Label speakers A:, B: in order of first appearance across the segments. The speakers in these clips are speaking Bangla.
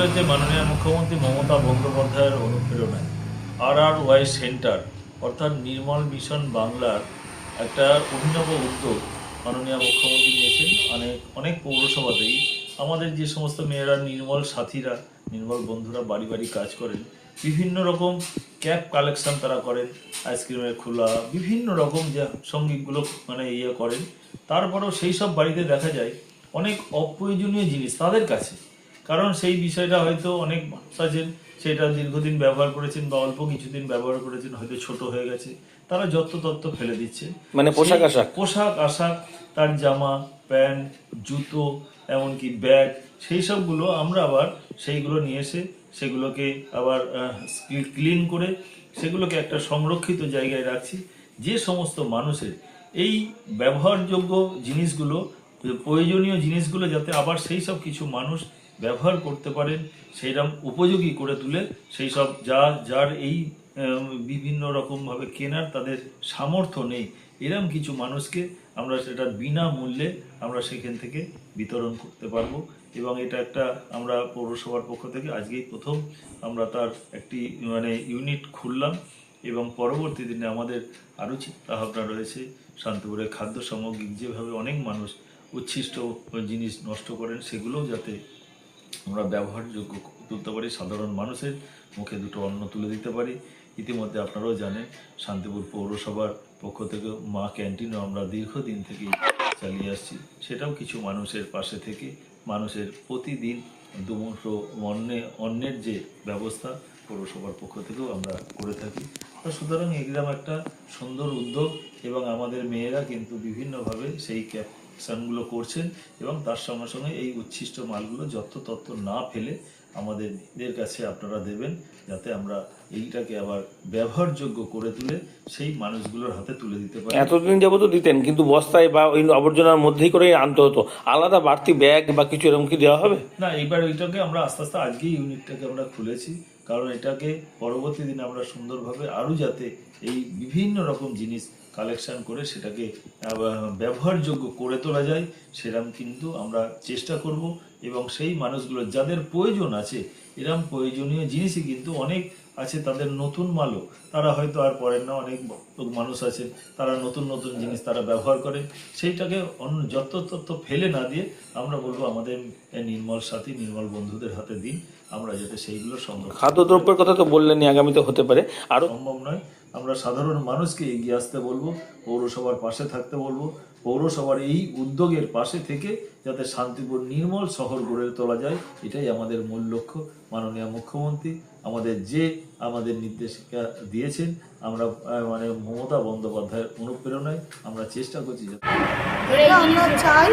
A: হচ্ছে মাননীয় মুখ্যমন্ত্রী মমতা বন্দ্যোপাধ্যায়ের অনুপ্রেরণায় আর আর ওয়াই সেন্টার অর্থাৎ নির্মল মিশন বাংলার একটা অভিনব উদ্যোগ মাননীয় মুখ্যমন্ত্রী নিয়েছেন। অনেক অনেক পৌরসভাতেই আমাদের যে সমস্ত মেয়েরা, নির্মল সাথীরা, নির্মল বন্ধুরা বাড়ি বাড়ি কাজ করেন, বিভিন্ন রকম ক্যাপ কালেকশন তারা করেন, আইসক্রিমের খোলা, বিভিন্ন রকম যে সঙ্গীতগুলো মানে ইয়ে করেন। তারপরেও সেই সব বাড়িতে দেখা যায় অনেক অপ্রয়োজনীয় জিনিস তাদের কাছে। কারণ সেই বিষয়টা হয়তো অনেক মানুষ আছেন সেটা দীর্ঘদিন ব্যবহার করেছেন বা অল্প কিছুদিন ব্যবহার করেছেন হয়তো ছোট হয়ে গেছে। তারা যত তত্ত্ব ফেলে দিচ্ছে।
B: মানে পোশাক আশাক?
A: পোশাক আশাক তার জামা প্যান্ট জুতো এমনকি ব্যাগ সেই সবগুলো আমরা আবার সেইগুলো নিয়ে এসে সেগুলোকে আবার ক্লিন করে সেগুলোকে একটা সংরক্ষিত জায়গায় রাখছি। যে সমস্ত মানুষের এই ব্যবহারযোগ্য জিনিসগুলো প্রয়োজনীয় জিনিসগুলো যাতে আবার সেই সব কিছু মানুষ ব্যবহার করতে পারেন সেইরকম উপযোগী করে তুলে সেই সব যা, যার এই বিভিন্ন রকমভাবে কেনার তাদের সামর্থ্য নেই, এরম কিছু মানুষকে আমরা সেটা বিনামূল্যে আমরা সেখান থেকে বিতরণ করতে পারব এবং এটা একটা আমরা পৌরসভার পক্ষ থেকে আজকেই প্রথম আমরা তার একটি মানে ইউনিট খুললাম এবং পরবর্তী দিনে আমাদের আরও চিন্তাভাবনা রয়েছে। শান্তিপুরের খাদ্য সামগ্রিক যেভাবে অনেক মানুষ উচ্ছিষ্ট জিনিস নষ্ট করেন, সেগুলোও যাতে আমরা ব্যবহারযোগ্য তুলতে পারি, সাধারণ মানুষের মুখে দুটো অন্ন তুলে দিতে পারি। ইতিমধ্যে আপনারাও জানেন, শান্তিপুর পৌরসভার পক্ষ থেকে মা ক্যান্টিনও আমরা দীর্ঘদিন থেকে চালিয়ে আসছি। সেটাও কিছু মানুষের পাশে থেকে, মানুষের প্রতিদিন দুমুঠো অন্নে অন্যের যে ব্যবস্থা পৌরসভার পক্ষ থেকেও আমরা করে থাকি। তো সুতরাং এগুলাম একটা সুন্দর উদ্যোগ এবং আমাদের মেয়েরা কিন্তু বিভিন্নভাবে সেই ক্যাপশনগুলো করছেন এবং তার সঙ্গে সঙ্গে এই উচ্ছিষ্ট মালগুলো যত তত্ত্ব না ফেলে আমাদের কাছে আপনারা দেবেন যাতে আমরা এইটাকে আবার ব্যবহারযোগ্য করে তুলে সেই মানুষগুলোর হাতে তুলে দিতে পারি।
B: এতদিন যাবত দিতেন কিন্তু বস্তায় বা ওই আবর্জনার মধ্যেই করে আনতে হতো। আলাদা বাড়তি ব্যাগ বা কিছু এরকম কি দেওয়া হবে?
A: না এবার ওইটাকে আমরা আস্তে আস্তে আজকেই ইউনিটটাকে আমরা খুলেছি। কারণ এটাকে পরবর্তী দিনে আমরা সুন্দরভাবে আরও যাতে এই বিভিন্ন রকম জিনিস কালেকশান করে সেটাকে ব্যবহারযোগ্য করে তোলা যায় সেরকম কিন্তু আমরা চেষ্টা করব। এবং সেই মানুষগুলো যাদের প্রয়োজন আছে, এরম প্রয়োজনীয় জিনিসই কিন্তু অনেক আছে তাদের নতুন মালও তারা হয়তো আর পড়েন না অনেক লোক মানুষ আছে তারা নতুন নতুন জিনিস তারা ব্যবহার করে সেইটাকে অন্য যত তত ফেলে না দিয়ে আমরা বলব আমাদের নির্মল সাথী নির্মল বন্ধুদের হাতে দিন আমরা যাতে সেইগুলো সংরক্ষণ
B: খাদ্যদ্রব্যের কথা তো বললেনই আগামীতে হতে পারে। আরও
A: সম্ভব নয় আমরা সাধারণ মানুষকে এগিয়ে আসতে বলব পৌরসভার পাশে থাকতে বলব পৌরসভার এই উদ্যোগের পাশে থেকে যাতে শান্তিপুর নির্মল শহর গড়ে তোলা যায়, এটাই আমাদের মূল লক্ষ্য। মাননীয় মুখ্যমন্ত্রী আমাদের যে আমাদের নির্দেশিকা দিয়েছেন, আমরা মানে মমতা বন্দ্যোপাধ্যায়ের অনুপ্রেরণায় আমরা চেষ্টা করছি
C: আমরা চাই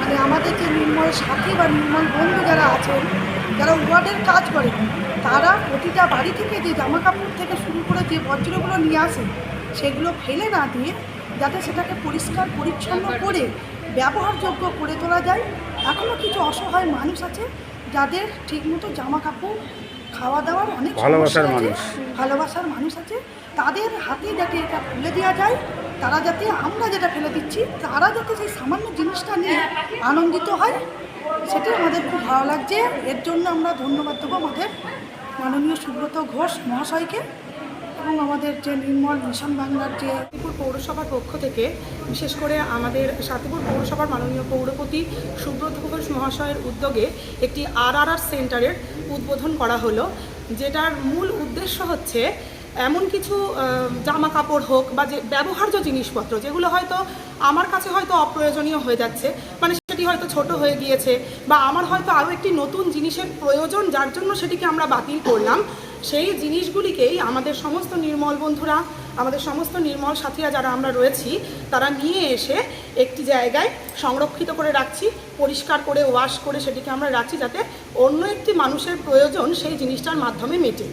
C: মানে আমাদের যে নির্মল সাথী বা নির্মল বন্ধু যারা আছেন, যারা ওয়ার্ডের কাজ করে, তারা প্রতিটা বাড়ি থেকে যে জামা কাপড় থেকে শুরু করে যে বজ্রগুলো নিয়ে আসেন সেগুলো ফেলে না দিয়ে যাতে সেটাকে পরিষ্কার পরিচ্ছন্ন করে ব্যবহারযোগ্য করে তোলা যায়। এখনও কিছু অসহায় মানুষ আছে যাদের ঠিকমতো জামা কাপড় খাওয়া দাওয়ার অনেক ভালোবাসার মানুষ। ভালোবাসার মানুষ আছে। তাদের হাতে যাতে এটা তুলে দেওয়া যায় তারা যাতে আমরা যেটা ফেলে দিচ্ছি তারা যাতে সেই সামান্য জিনিসটা নিয়ে আনন্দিত হয় সেটাই আমাদের খুব ভালো লাগছে। এর জন্য আমরা ধন্যবাদ দেবো আমাদের মাননীয় সুব্রত ঘোষ মহাশয়কে। এবং আমাদের যে নির্মল মিশন বাংলার যে
D: শান্তিপুর পৌরসভার পক্ষ থেকে, বিশেষ করে আমাদের শান্তিপুর পৌরসভার মাননীয় পৌরপতি সুব্রত ঘোষ মহাশয়ের উদ্যোগে একটি আর আর আর সেন্টারের উদ্বোধন করা হলো, যেটার মূল উদ্দেশ্য হচ্ছে এমন কিছু জামা কাপড় হোক বা যে ব্যবহার্য জিনিসপত্র, যেগুলো হয়তো আমার কাছে হয়তো অপ্রয়োজনীয় হয়ে যাচ্ছে মানে সেটি হয়তো ছোট হয়ে গিয়েছে বা আমার হয়তো আরও একটি নতুন জিনিসের প্রয়োজন যার জন্য সেটিকে আমরা বাতিল করলাম সেই জিনিসগুলিকেই আমাদের সমস্ত নির্মল বন্ধুরা, আমাদের সমস্ত নির্মল সাথীরা যারা আমরা রয়েছি, তারা নিয়ে এসে একটি জায়গায় সংরক্ষিত করে রাখছি, পরিষ্কার করে ওয়াশ করে সেটিকে আমরা রাখছি যাতে অন্য একটি মানুষের প্রয়োজন সেই জিনিসটার মাধ্যমে মেটে।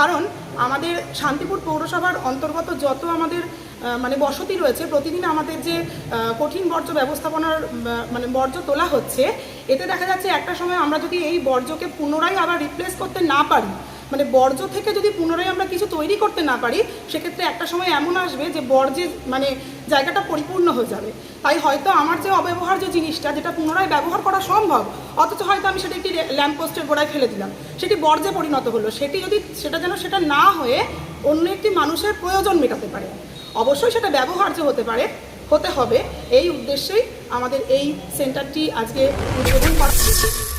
D: কারণ আমাদের শান্তিপুর পৌরসভার অন্তর্গত যত আমাদের মানে বসতি রয়েছে, প্রতিদিন আমাদের যে কঠিন বর্জ্য ব্যবস্থাপনার মানে বর্জ্য তোলা হচ্ছে, এতে দেখা যাচ্ছে একটা সময় আমরা যদি এই বর্জ্যকে পুনরায় আবার রিপ্লেস করতে না পারি মানে বর্জ্য থেকে যদি পুনরায় আমরা কিছু তৈরি করতে না পারি, সেক্ষেত্রে একটা সময় এমন আসবে যে বর্জ্যে মানে জায়গাটা পরিপূর্ণ হয়ে যাবে। তাই হয়তো আমার যে অব্যবহার্য জিনিসটা যেটা পুনরায় ব্যবহার করা সম্ভব, অথচ হয়তো আমি সেটা একটি ল্যাম্পপোস্টের গোড়ায় ফেলে দিলাম। সেটি বর্জ্যে পরিণত হলো। সেটি যদি সেটা যেন সেটা না হয়ে অন্য একটি মানুষের প্রয়োজন মেটাতে পারে। অবশ্যই সেটা ব্যবহার্য হতে পারে, হতে হবে। এই উদ্দেশ্যেই আমাদের এই সেন্টারটি আজকে উদ্বোধন করা হয়েছে।